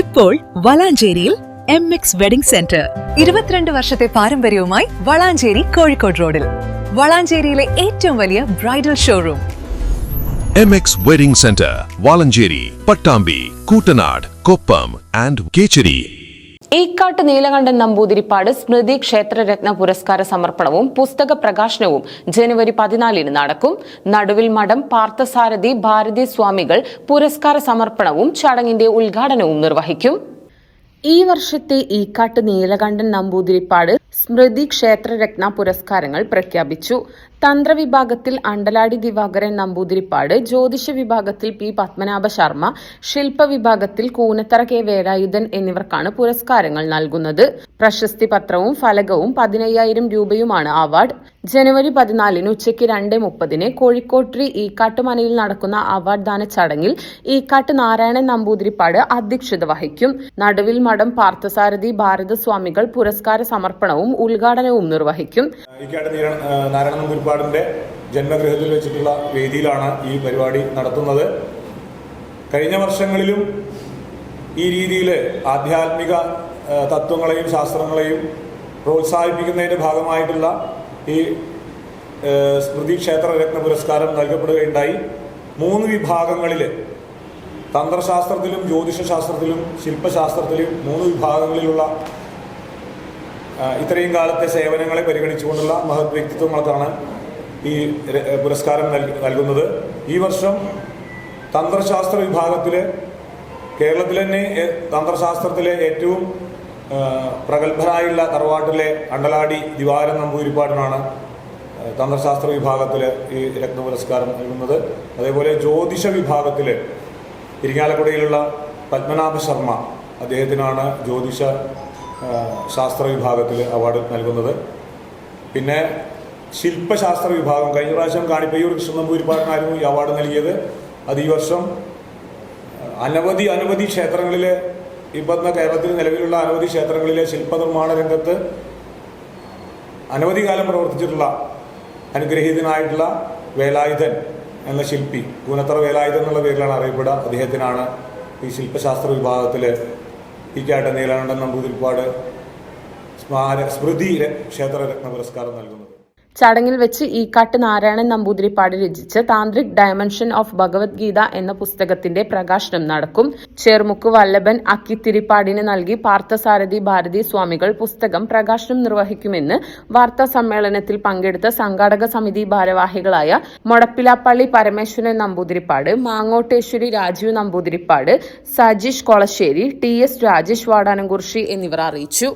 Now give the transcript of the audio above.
ഇപ്പോൾ വളാഞ്ചേരിയിൽ M X wedding centre ഇരുപത്തിരണ്ട് വർഷത്തെ പാരമ്പര്യവുമായി വളാഞ്ചേരി കോഴിക്കോട് റോഡിൽ. വളാഞ്ചേരിയിലെ ഏറ്റവും വലിയ bridal showroom. M X wedding centre Valanchery Pattambi Koottanad Koppam and Kecheri. Ekkat Neelakandan Namboothiripad സ്മൃതി ക്ഷേത്രരത്ന പുരസ്കാര സമർപ്പണവും പുസ്തക പ്രകാശനവും ജനുവരി പതിനാലിന് നടക്കും. നടുവിൽ മഠം പാർത്ഥസാരഥി ഭാരതി സ്വാമികൾ പുരസ്കാര സമർപ്പണവും ചടങ്ങിന്റെ ഉദ്ഘാടനവും നിർവഹിക്കും. ഈ വർഷത്തെ ഈക്കാട്ട് നീലകണ്ഠൻ നമ്പൂതിരിപ്പാട് സ്മൃതി ക്ഷേത്രരത്ന പുരസ്കാരങ്ങൾ പ്രഖ്യാപിച്ചു. തന്ത്രവിഭാഗത്തിൽ അണ്ടലാടി ദിവാകരൻ നമ്പൂതിരിപ്പാട് ജ്യോതിഷ വിഭാഗത്തിൽ പി പത്മനാഭ ശർമ്മ ശില്പ വിഭാഗത്തിൽ കൂനത്തറ കെ വേലായുധൻ എന്നിവർക്കാണ് പുരസ്കാരങ്ങൾ നൽകുന്നത്. പ്രശസ്തി പത്രവും ഫലകവും പതിനയ്യായിരം രൂപയുമാണ് അവാർഡ്. ജനുവരി പതിനാലിന് ഉച്ചയ്ക്ക് രണ്ട് മുപ്പതിന് കോഴിക്കോട്ടി ഈക്കാട്ടുമനയിൽ നടക്കുന്ന അവാർഡ് ദാന ചടങ്ങിൽ ഈക്കാട്ട് നാരായണൻ നമ്പൂതിരിപ്പാട് അധ്യക്ഷത വഹിക്കും. നടുവിൽ മഠം പാർത്ഥസാരഥി ഭാരതസ്വാമികൾ പുരസ്കാര സമർപ്പണവും ഉദ്ഘാടനവും നിർവഹിക്കും. ഇക്കാട് നീര നാരായണ നമ്പൂരിപ്പാടിന്റെ ജന്മഗൃഹത്തിൽ വെച്ചിട്ടുള്ള വേദിയിലാണ് ഈ പരിപാടി നടത്തുന്നത്. കഴിഞ്ഞ വർഷങ്ങളിലും ഈ രീതിയിൽ ആധ്യാത്മിക തത്വങ്ങളെയും ശാസ്ത്രങ്ങളെയും പ്രോത്സാഹിപ്പിക്കുന്നതിന്റെ ഭാഗമായിട്ടുള്ള ഈ സ്മൃതി ക്ഷേത്ര രത്ന പുരസ്കാരം നൽകപ്പെടുകയുണ്ടായി. മൂന്ന് വിഭാഗങ്ങളിൽ തന്ത്രശാസ്ത്രത്തിലും ജ്യോതിഷശാസ്ത്രത്തിലും ശില്പശാസ്ത്രത്തിലും മൂന്ന് വിഭാഗങ്ങളിലുള്ള ഇത്രയും കാലത്തെ സേവനങ്ങളെ പരിഗണിച്ചുകൊണ്ടുള്ള മഹത് വ്യക്തിത്വങ്ങൾക്കാണ് ഈ പുരസ്കാരം നൽകുന്നത്. ഈ വർഷം തന്ത്രശാസ്ത്ര വിഭാഗത്തിൽ കേരളത്തിൽ തന്നെ തന്ത്രശാസ്ത്രത്തിലെ ഏറ്റവും പ്രഗത്ഭരായുള്ള തറവാട്ടിലെ അണ്ടലാടി ദിവാരൻ നമ്പൂരിപ്പാടിനാണ് തന്ത്രശാസ്ത്ര വിഭാഗത്തിൽ ഈ രത്ന പുരസ്കാരം നൽകുന്നത്. അതേപോലെ ജ്യോതിഷ വിഭാഗത്തിൽ ഇരിങ്ങാലക്കുടയിലുള്ള പത്മനാഭ ശർമ്മ അദ്ദേഹത്തിനാണ് ജ്യോതിഷ ശാസ്ത്ര വിഭാഗത്തിൽ അവാർഡ് നൽകുന്നത്. പിന്നെ ശില്പശാസ്ത്ര വിഭാഗം. കഴിഞ്ഞ പ്രാവശ്യം കാണിപ്പയ്യൂർ കൃഷ്ണനമ്പൂരിപ്പാടിനായിരുന്നു ഈ അവാർഡ് നൽകിയത്. അത് ഈ വർഷം അനവധി അനവധി ക്ഷേത്രങ്ങളിലെ ഇപ്പം കേരളത്തിൽ നിലവിലുള്ള അനവധി ക്ഷേത്രങ്ങളിലെ ശില്പനിർമ്മാണ രംഗത്ത് അനവധി കാലം പ്രവർത്തിച്ചിട്ടുള്ള അനുഗ്രഹീതനായിട്ടുള്ള വേലായുധൻ എന്ന ശില്പി. കൂനത്തറ വേലായുധൻ എന്നുള്ള പേരിലാണ് അറിയപ്പെടുക. അദ്ദേഹത്തിനാണ് ഈ ശില്പശാസ്ത്ര വിഭാഗത്തിൽ ഇക്കാട്ട നീലാനന്ദൻ നമ്പൂതിരിപ്പാട് സ്മാര സ്മൃതി ക്ഷേത്ര ക്ഷേത്രരത്ന പുരസ്കാരം നൽകുന്നത്. ചടങ്ങിൽ വെച്ച് ഈക്കാട്ട് നാരായണൻ നമ്പൂതിരിപ്പാട് രചിച്ച താന്ത്രിക് ഡയമെൻഷൻ ഓഫ് ഭഗവത്ഗീത എന്ന പുസ്തകത്തിന്റെ പ്രകാശനം നടക്കും. ചേർമുക്ക് വല്ലഭൻ അക്കിത്തിരിപ്പാടിന് നൽകി പാർത്ഥസാരഥി ഭാരതി സ്വാമികൾ പുസ്തകം പ്രകാശനം നിർവഹിക്കുമെന്ന് വാർത്താ സമ്മേളനത്തിൽ പങ്കെടുത്ത സംഘാടക സമിതി ഭാരവാഹികളായ മൊടപ്പിലാപ്പള്ളി പരമേശ്വരൻ നമ്പൂതിരിപ്പാട് മാങ്ങോട്ടേശ്വരി രാജീവ് നമ്പൂതിരിപ്പാട് സജീഷ് കൊളശ്ശേരി ടി എസ് രാജേഷ് വാടാനംകുറിശി എന്നിവർ അറിയിച്ചു.